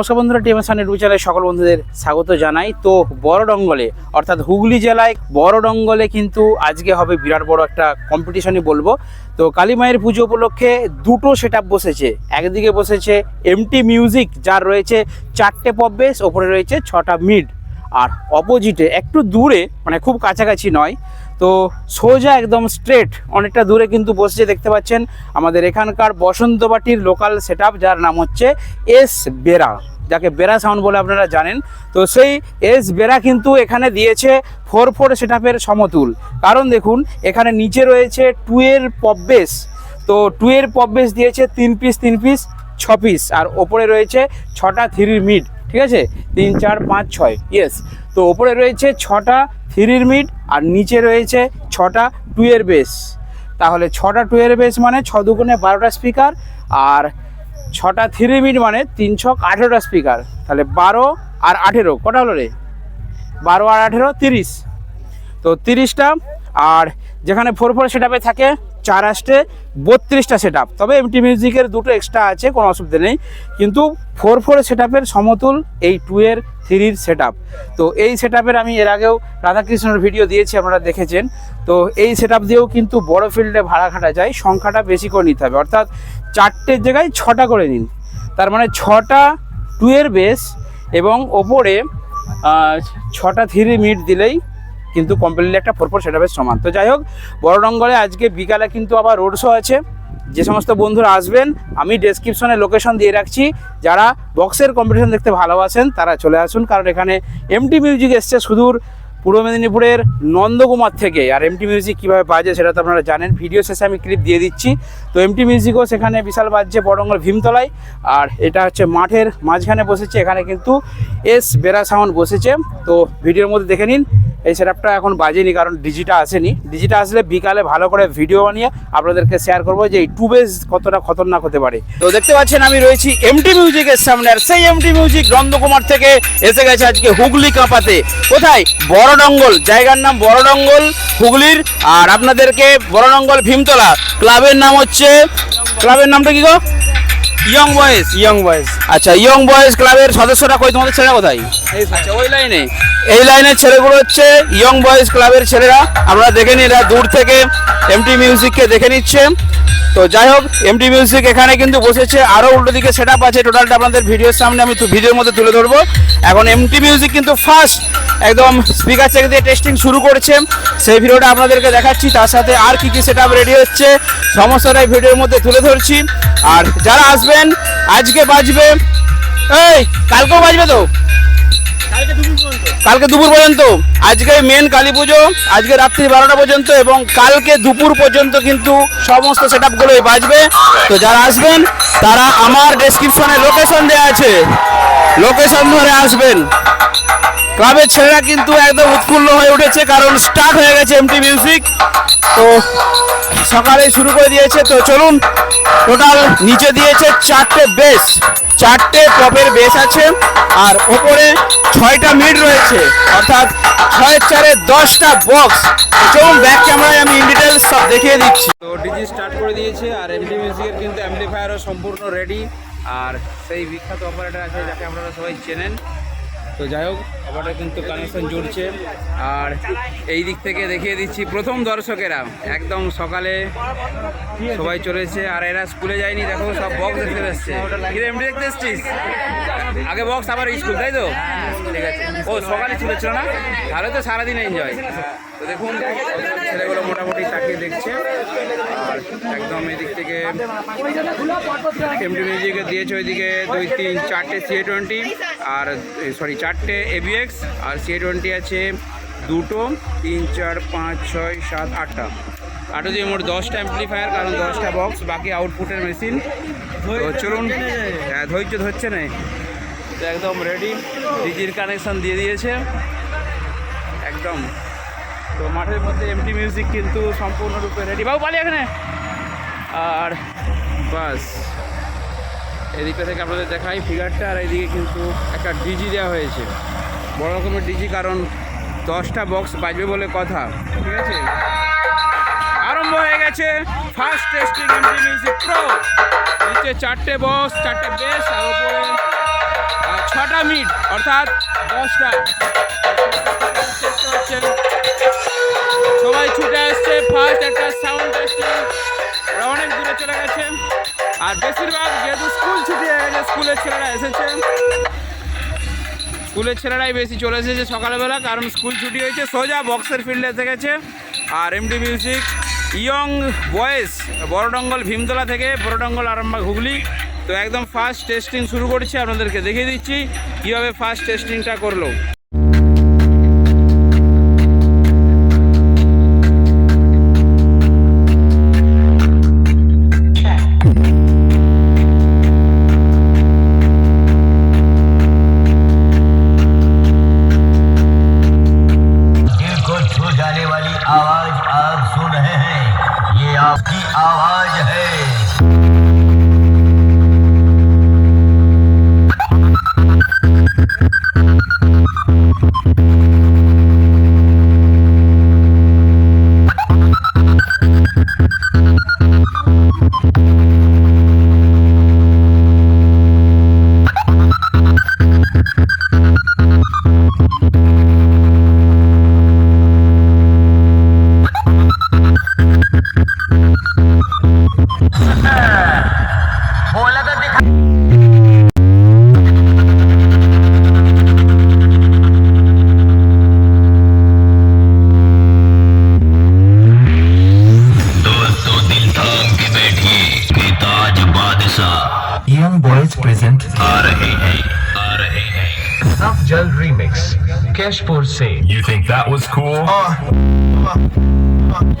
নমস্কার বন্ধুরা, টিএমএস সান ইউটিউব চ্যানেলে সকল বন্ধুদের স্বাগত জানাই। তো বড়ডঙ্গলে, অর্থাৎ হুগলি জেলায় বড়ডঙ্গলে কিন্তু আজকে হবে বিরাট বড় একটা কম্পিটিশনই বলব। তো কালী মায়ের পুজো উপলক্ষে দুটো সেট বসেছে। একদিকে বসেছে এমটি মিউজিক যার রয়েছে চারটে পপ বেস ওপরে রয়েছে ছটা মিড আর অপোজিটে একটু দূরে মানে খুব কাছাকাছি নয় তো সোজা একদম স্ট্রেট অনেকটা দূরে কিন্তু বসেছে দেখতে পাচ্ছেন আমাদের এখানকার বসন্তবাটির লোকাল সেট যার নাম হচ্ছে এস বেরা যাকে বেরা সাউন্ড বলে আপনারা জানেন। তো সেই এস বেরা কিন্তু এখানে দিয়েছে ফোর ফোর সেট সমতুল। কারণ দেখুন, এখানে নিচে রয়েছে টু এর পপ তো টু এর পপ দিয়েছে তিন পিস তিন পিস ছ পিস আর ওপরে রয়েছে ছটা থ্রির মিড ঠিক আছে? তিন, চার, পাঁচ, ছয় ইয়েস তো ওপরে রয়েছে ছটা থ্রির মিড আর নিচে রয়েছে ছটা টুয়ের বেস। তাহলে ছটা টুয়ের বেস মানে ছ দুগুণে বারোটা স্পিকার আর ছটা থ্রি মিট মানে তিন ছক আঠেরোটা স্পিকার। তাহলে বারো আর আঠেরো, কটা হলো রে? বারো আর আঠেরো তিরিশ। তো তিরিশটা আর যেখানে ফোর ফোর সেটাপে থাকে চার আসতে বত্রিশটা সেট তবে এমটি মিউজিকের দুটো এক্সট্রা আছে, কোনো অসুবিধা নেই। কিন্তু ফোর ফোর সেট সমতুল এই টু এর থ্রির সেট তো এই সেট আমি এর আগেও রাধাকৃষ্ণের ভিডিও দিয়েছি, আপনারা দেখেছেন। তো এই সেট দিয়েও কিন্তু বড় ফিল্ডে ভাড়া খাটা যায়, সংখ্যাটা বেশি করে নিতে হবে। অর্থাৎ চারটের জায়গায় ছটা করে নিন। তার মানে ছটা টু এর বেস এবং ওপরে ছটা থ্রি মিট দিলেই কিন্তু কমপ্লিটলি একটা ফোর ফোর বেশ সমান। তো যাই হোক বড়ডঙ্গলে আজকে বিকালে কিন্তু আবার রোড শো আছে। যে সমস্ত বন্ধুরা আসবেন, আমি ডেসক্রিপশনে লোকেশন দিয়ে রাখছি। যারা বক্সের কম্পিটিশন দেখতে ভালোবাসেন, তারা চলে আসুন। কারণ এখানে এমটি মিউজিক এসছে সুদূর পূর্ব মেদিনীপুরের নন্দকুমার থেকে। আর এমটি মিউজিক কীভাবে বাজে সেটা তো আপনারা জানেন। ভিডিও শেষে আমি ক্লিপ দিয়ে দিচ্ছি। তো এমটি মিউজিকও সেখানে বিশাল বাজছে বড়ঙ্গল ভীমতলায়। আর এটা হচ্ছে মাঠের মাঝখানে বসেছে। এখানে কিন্তু এস বেরা সাউন্ড বসেছে। তো ভিডিওর মধ্যে দেখে নিন। এই সেটআপটা এখন বাজেনি কারণ ডিজিটা আসেনি। ডিজিটা আসলে বিকালে ভালো করে ভিডিও বানিয়ে আপনাদেরকে শেয়ার করব যে এই টুবেজ কতটা খতরনাক হতে পারে। তো দেখতে পাচ্ছেন আমি রয়েছি এমটি মিউজিকের সামনে আর সেই এমটি মিউজিক নন্দকুমার থেকে এসে গেছে আজকে হুগলি কাঁপাতে। কোথায়? বড়ডঙ্গল জায়গার নাম বড়ডঙ্গল হুগলির আর আপনাদেরকে বড়ডঙ্গল ভীমতলা। ক্লাবের নাম হচ্ছে ক্লাবের নামটা কি গো? ইয়ং বয়েস ইয়ং বয়েজ আচ্ছা ইয়ং বয়েজ ক্লাবের সদস্যরা কই? তোমাদের ছেলেরা কোথায়? আচ্ছা ওই লাইনে। এই লাইনের ছেলেগুলো হচ্ছে ইয়ং বয়েজ ক্লাবের ছেলেরা। আমরা দেখে নিন, এরা দূর থেকে এমটি মিউজিককে দেখে নিচ্ছে। তো যাই হোক এমটি মিউজিক এখানে কিন্তু বসেছে। আরও উল্টো দিকে সেট আপ আছে। টোটালটা আপনাদের ভিডিওর সামনে আমি ভিডিওর মধ্যে তুলে ধরবো। এখন এমটি মিউজিক কিন্তু ফার্স্ট একদম স্পিকার চেক দিয়ে টেস্টিং শুরু করেছে। সেই ভিডিওটা আপনাদেরকে দেখাচ্ছি। তার সাথে আর কি কি সেট আপ রেডি হচ্ছে সমস্যাটাই ভিডিওর মধ্যে তুলে ধরছি। আর যারা আসবেন, আজকে বাজবে এই, কালকেও বাজবে তো? কালকে দুপুর পর্যন্ত, আজকে মেন কালী পুজো, আজকে রাত্রি বারোটা পর্যন্ত এবং কালকে দুপুর পর্যন্ত কিন্তু সমস্ত সেট আপগুলোই বাজবে। তো যারা আসবেন, তারা আমার ডেসক্রিপশনে লোকেশন দেওয়া আছে। লোকেশন ধরে আসবেন। ক্লাবের ছেলেরা কিন্তু একদম উৎফুল্ল হয়ে উঠেছে, কারণ স্টার্ট হয়ে গেছে এমটি মিউজিক তো সকালে শুরু করে দিয়েছে। তো চলুন টোটাল নিচে দিয়েছে চারটে বেস চারটে পপের বেস আছে, আর ওপরে ছয়টা মিড রয়েছে। অর্থাৎ ছয় চারে দশটা বক্স চলুন ব্যাক ক্যামেরায় আমি ইন ডিটেলস সব দেখিয়ে দিচ্ছি। তো ডিজি স্টার্ট করে দিয়েছে, আর এমডি মিউজিকের কিন্তু অ্যাম্পলিফায়ারও সম্পূর্ণ রেডি আর সেই বিখ্যাত অপারেটর আছে যাকে আপনারা সবাই চেনেন। তো যাই হোক অপারেটর কিন্তু কানেকশন জুড়ছে। আর এই দিক থেকে দেখিয়ে দিচ্ছি প্রথম দর্শকেরা। একদম সকালে সবাই চলেছে, আর এরা স্কুলে যায়নি, দেখো সব বক্স দেখতে কিরে এমনি দেখতে এসছিস? আগে বক্স আবার স্কুল তাই তো? ঠিক আছে ও, সকালে চলেছিল ছিল না? তাহলে তো সারাদিন এনজয় দেখুন, ছেলেগুলো মোটামুটি তাকিয়ে দেখছে, আর একদম এদিক থেকে এমডি মিউজিকে দিয়েছে, ওইদিকে দুই তিন, চারটে সি টোয়েন্টি আর সরি চারটে এবিএক্স আর সি টোয়েন্টি আছে দুটো, তিন, চার, পাঁচ, ছয়, সাত, আটটা। আটটা দিয়ে মোট দশটা অ্যাম্পলিফায়ার কারণ দশটা বক্স বাকি আউটপুটের মেশিন চলুন হ্যাঁ ধৈর্য ধরছে না। একদম রেডি ডিজির কানেকশন দিয়ে দিয়েছে। একদম। তো মাঠের মধ্যে এমটি মিউজিক কিন্তু সম্পূর্ণরূপে রেডি বাবু পালি এখানে। আর বাস, এদিকে থেকে আপনাদের দেখাই ফিগারটা আর এদিকে কিন্তু একটা ডিজি দেওয়া হয়েছে। বড় রকমের ডিজি কারণ দশটা বক্স বাজবে বলে কথা। ঠিক আছে? আরম্ভ হয়ে গেছে first testing MT music pro নিচে চারটে বক্স চারটে বেস আর ওপরে ছটা মিট অর্থাৎ দশটা। আর বেশিরভাগ যেহেতু স্কুল ছুটি হয়ে গেছে, স্কুলের ছেলেরা এসেছে। স্কুলের ছেলেরাই বেশি চলে এসেছে সকালবেলা, কারণ স্কুল ছুটি হয়েছে, সোজা বক্সের ফিল্ডে এসে গেছে আর MD music young boys Baradangal Bhimtala থেকে বড়ডঙ্গল আরামবাগ হুগলি। তো একদম ফার্স্ট টেস্টিং শুরু করছি, আপনাদেরকে দেখিয়ে দিচ্ছি, কীভাবে ফার্স্ট টেস্টিংটা করল। You think that was cool? Uh, uh, uh,